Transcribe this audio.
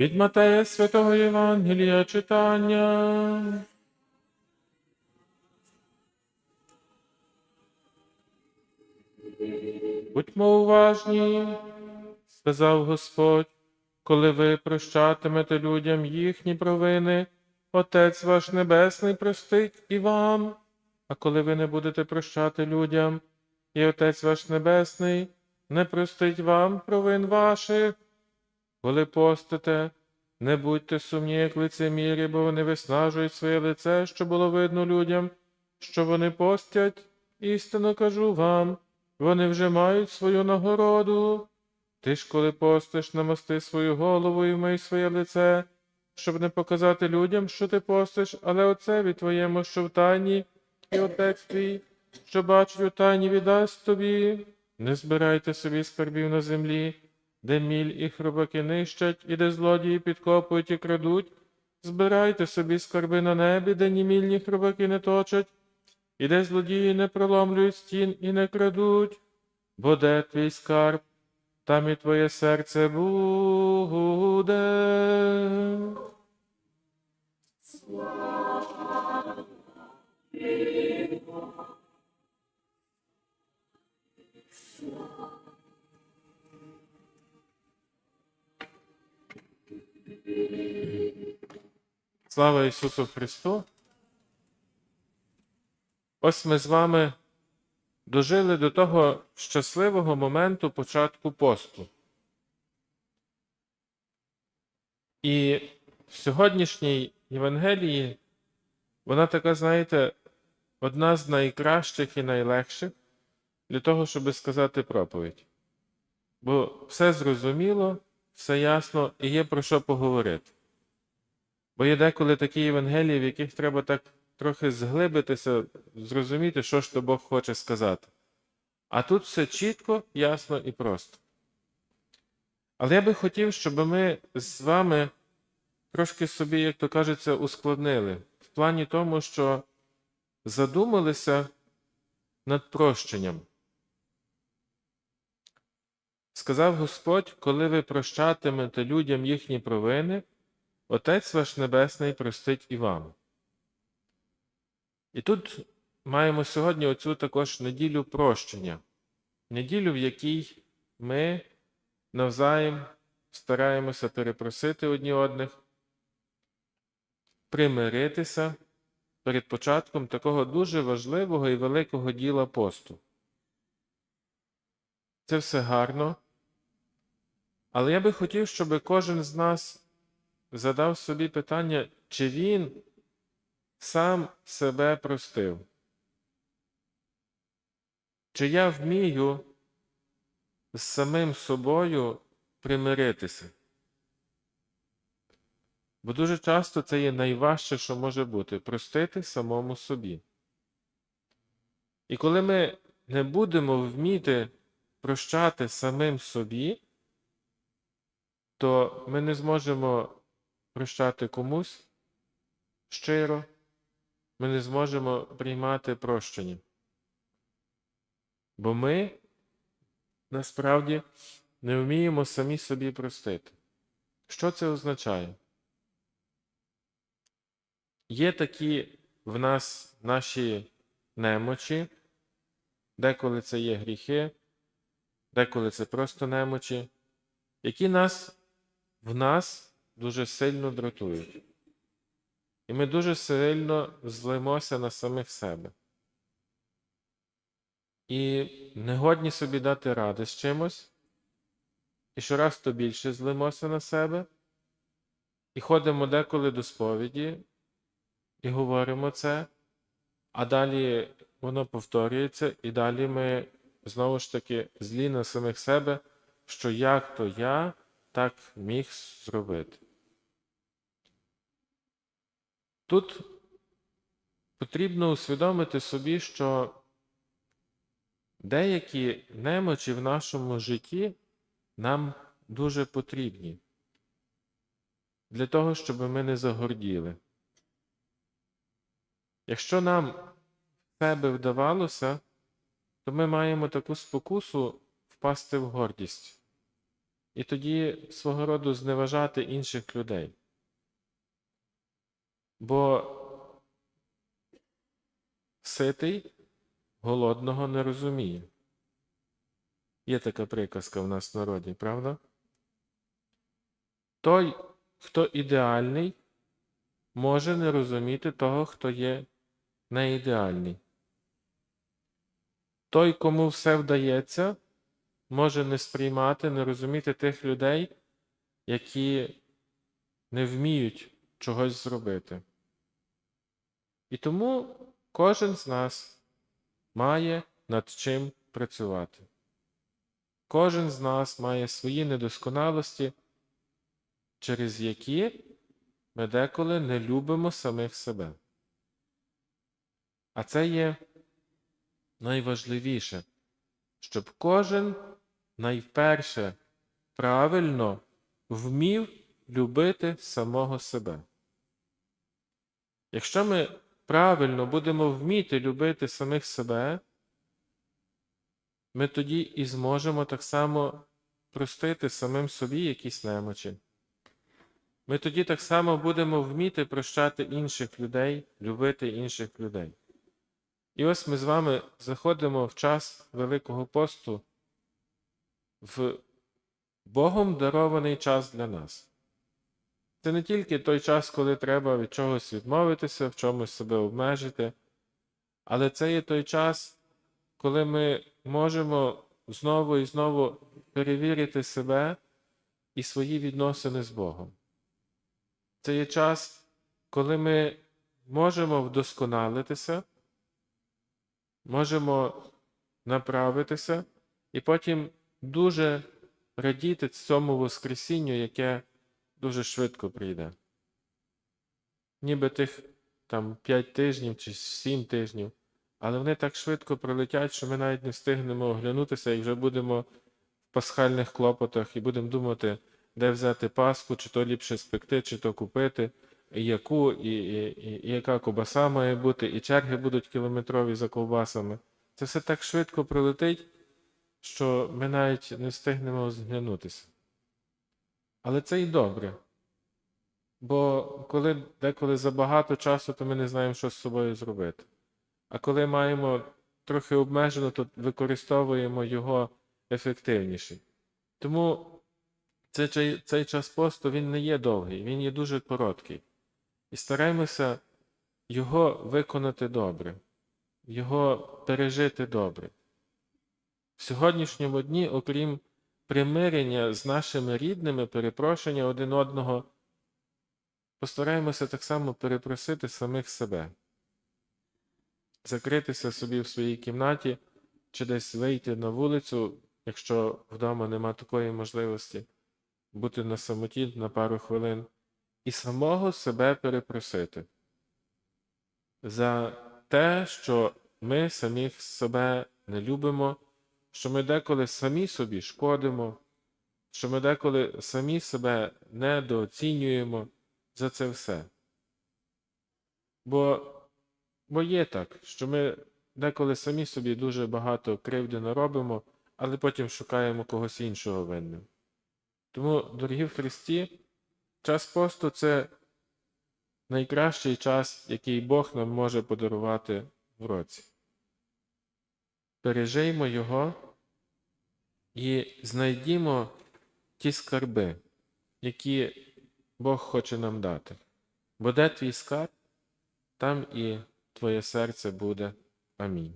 Від Матея Святого Євангелія читання. Будьмо уважні, сказав Господь, коли ви прощатимете людям їхні провини, Отець ваш Небесний простить і вам. А коли ви не будете прощати людям, і Отець ваш Небесний не простить вам провин ваших. Коли постите, не будьте сумні, як лицемірі, бо вони виснажують своє лице, що було видно людям, що вони постять. Істинно кажу вам, вони вже мають свою нагороду. Ти ж, коли постиш, намасти свою голову і вмий своє лице, щоб не показати людям, що ти постиш, але отцеві твоєму, що в тайні, і отець твій, що бачить у тайні, віддасть тобі. Не збирайте собі скарбів на землі, де міль і хробаки нищать, і де злодії підкопують і крадуть. Збирайте собі скарби на небі, де ні міль, ні хробаки не точать, і де злодії не проломлюють стін і не крадуть, бо де твій скарб, там і твоє серце буде. Слава Ісусу Христу! Ось ми з вами дожили до того щасливого моменту початку посту. І в сьогоднішній Євангелії вона така, знаєте, одна з найкращих і найлегших для того, щоб сказати проповідь. Бо все зрозуміло, все ясно і є про що поговорити. Бо є деколи такі Євангелії, в яких треба так трохи зглибитися, зрозуміти, що ж то Бог хоче сказати. А тут все чітко, ясно і просто. Але я би хотів, щоб ми з вами трошки собі, як то кажеться, ускладнили в плані тому, що задумалися над прощенням. Сказав Господь, коли ви прощатимете людям їхні провини, Отець ваш Небесний простить і вам. І тут маємо сьогодні оцю також неділю прощення, неділю, в якій ми навзаєм стараємося перепросити одні одних, примиритися перед початком такого дуже важливого і великого діла посту. Це все гарно, але я би хотів, щоб кожен з нас задав собі питання, чи він сам себе простив? Чи я вмію з самим собою примиритися? Бо дуже часто це є найважче, що може бути простити самому собі. І коли ми не будемо вміти прощати самим собі, то ми не зможемо прощати комусь щиро, ми не зможемо приймати прощення. Бо ми насправді не вміємо самі собі простити. Що це означає? Є такі в нас наші немочі, деколи це є гріхи, деколи це просто немочі, які нас в нас дуже сильно дратують. І ми дуже сильно злимося на самих себе. І не годні собі дати ради з чимось, і щораз то більше злимося на себе, і ходимо деколи до сповіді, і говоримо це, а далі воно повторюється, і далі ми знову ж таки злі на самих себе, що як то я так міг зробити. Тут потрібно усвідомити собі, що деякі немочі в нашому житті нам дуже потрібні для того, щоб ми не загорділи. Якщо нам в себе вдавалося, то ми маємо таку спокусу впасти в гордість і тоді свого роду зневажати інших людей. Бо ситий голодного не розуміє. Є така приказка в нас в народі, правда? Той, хто ідеальний, може не розуміти того, хто є неідеальний. Той, кому все вдається, може не сприймати, не розуміти тих людей, які не вміють чогось зробити. І тому кожен з нас має над чим працювати. Кожен з нас має свої недосконалості, через які ми деколи не любимо самих себе. А це є найважливіше, щоб кожен найперше правильно вмів любити самого себе. Якщо ми правильно будемо вміти любити самих себе, ми тоді і зможемо так само простити самим собі якісь немочі. Ми тоді так само будемо вміти прощати інших людей, любити інших людей. І ось ми з вами заходимо в час Великого посту в Богом дарований час для нас. Це не тільки той час, коли треба від чогось відмовитися, в чомусь себе обмежити, але це є той час, коли ми можемо знову і знову перевірити себе і свої відносини з Богом. Це є час, коли ми можемо вдосконалитися, можемо направитися і потім дуже радіти цьому Воскресінню, яке дуже швидко прийде. Ніби тих там 5 тижнів чи 7 тижнів, але вони так швидко пролетять, що ми навіть не встигнемо оглянутися і вже будемо в пасхальних клопотах і будемо думати, де взяти паску, чи то ліпше спекти, чи то купити, і яку, і, і, і, і яка ковбаса має бути, і черги будуть кілометрові за ковбасами. Це все так швидко пролетить, що ми навіть не встигнемо зглянутися. Але це і добре. Бо коли деколи забагато часу, то ми не знаємо, що з собою зробити. А коли маємо трохи обмежено, то використовуємо його ефективніше. Тому цей, цей час посту він не є довгий, він є дуже короткий. І стараємося його виконати добре, його пережити добре. В сьогоднішньому дні, окрім примирення з нашими рідними, перепрошення один одного, постараємося так само перепросити самих себе, закритися собі в своїй кімнаті чи десь вийти на вулицю, якщо вдома нема такої можливості, бути на самоті на пару хвилин, і самого себе перепросити. За те, що ми самих себе не любимо що ми деколи самі собі шкодимо, що ми деколи самі себе недооцінюємо за це все. Бо, бо є так, що ми деколи самі собі дуже багато кривди наробимо, але потім шукаємо когось іншого винним. Тому, дорогі в Христі, час посту це найкращий час, який Бог нам може подарувати в році. Пережиймо його і знайдімо ті скарби, які Бог хоче нам дати. Бо де твій скарб, там і твоє серце буде. Амінь.